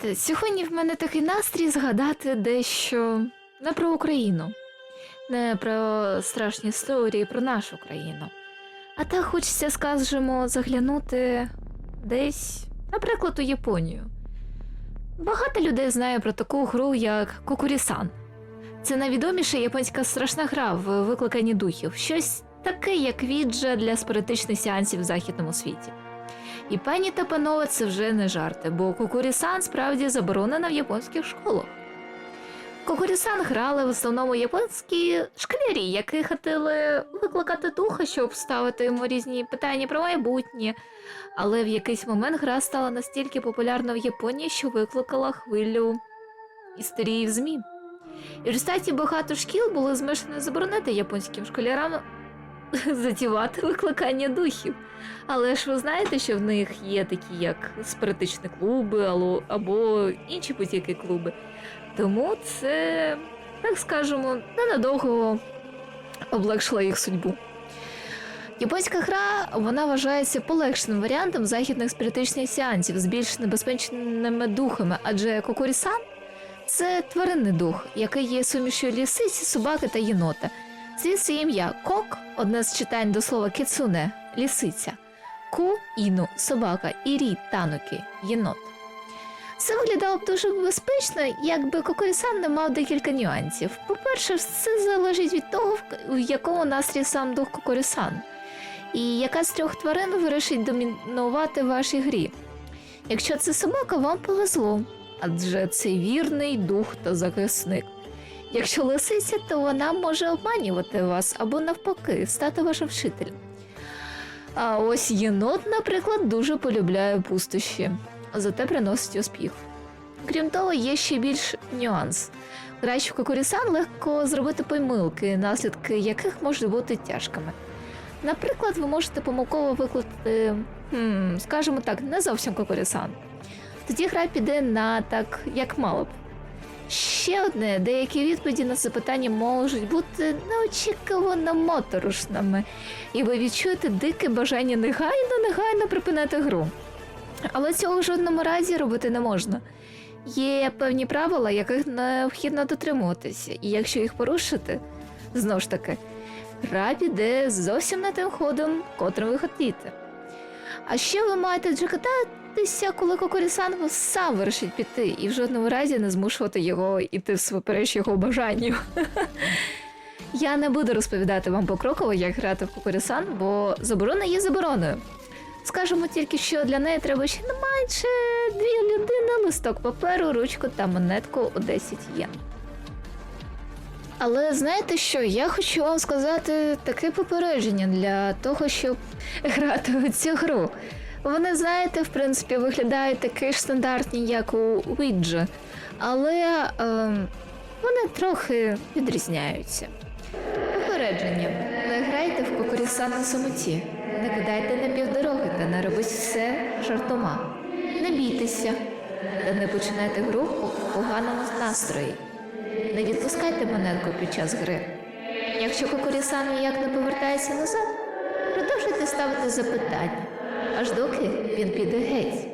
знаєте, сьогодні в мене такий настрій згадати дещо не про Україну, не про страшні історії про нашу країну. А так хочеться, скажімо, заглянути десь, наприклад, у Японію. Багато людей знає про таку гру, як Кокурісан. Це найвідоміша японська страшна гра в викликанні духів, щось таке, як віджа для спиритичних сеансів в західному світі. І пані та панове, це вже не жарти, бо кукурісан справді заборонена в японських школах. Кукурісан грали в основному японські школярі, які хотіли викликати духа, щоб ставити йому різні питання про майбутнє. Але в якийсь момент гра стала настільки популярна в Японії, що викликала хвилю істерії в ЗМІ. І в результаті багато шкіл були змушені заборонити японським школярам затівати викликання духів. Але ж ви знаєте, що в них є такі, як спиритичні клуби або, інші будь-які клуби. Тому це, так скажемо, ненадовго облегшило їх судьбу. Японська гра вона вважається полегшеним варіантом західних спиритичних сеансів з більш небезпечними духами, адже кокурісан це тваринний дух, який є сумішю лісиці, собаки та єнота. Звідси ім'я кок одне з читань до слова кіцуне лісиця, ку іну собака і рі тануки єнот. Це виглядало б дуже безпечно, якби Кокорісан не мав декілька нюансів. По-перше, все залежить від того, в якому настрій сам дух Кокорісан, і яка з трьох тварин вирішить домінувати в вашій грі. Якщо це собака, вам повезло, адже це вірний дух та захисник. Якщо лисиця, то вона може обманювати вас або навпаки стати вашим вчителем. А ось єнот, наприклад, дуже полюбляє пустощі, зате приносить успіх. Крім того, є ще більш нюанс. Граючи в кокурісан легко зробити помилки, наслідки яких можуть бути тяжкими. Наприклад, ви можете помилково викликати, скажімо так, не зовсім кокурісан. Тоді гра піде на так, як мало б. Ще одне, деякі відповіді на запитання можуть бути неочікувано моторошними, і ви відчуєте дике бажання негайно, негайно припинити гру. Але цього в жодному разі робити не можна. Є певні правила, яких необхідно дотримуватися, і якщо їх порушити, знову ж таки, гра піде зовсім не тим ходом, котрим ви хотіте. А ще ви маєте джекотатися, коли Кокорісан сам вирішить піти, і в жодному разі не змушувати його іти всупереч його бажанню. Я не буду розповідати вам покроково, як грати в Кокорісан, бо заборона є забороною. Скажемо тільки, що для неї треба ще не менше дві людини, листок паперу, ручку та монетку у 10 єн. Але знаєте що? Я хочу вам сказати таке попередження для того, щоб грати у цю гру. Вони, знаєте, в принципі, виглядають такі ж стандартні, як у Ouija, але ем, вони трохи відрізняються. Попередження. Не грайте в кукуріса на самоті. Не кидайте на півдороги та не робіть все жартома. Не бійтеся та не починайте гру у поганому настрої. Не відпускайте монетку під час гри. Якщо кукурісан ніяк не повертається назад, продовжуйте ставити запитання, аж доки він піде геть.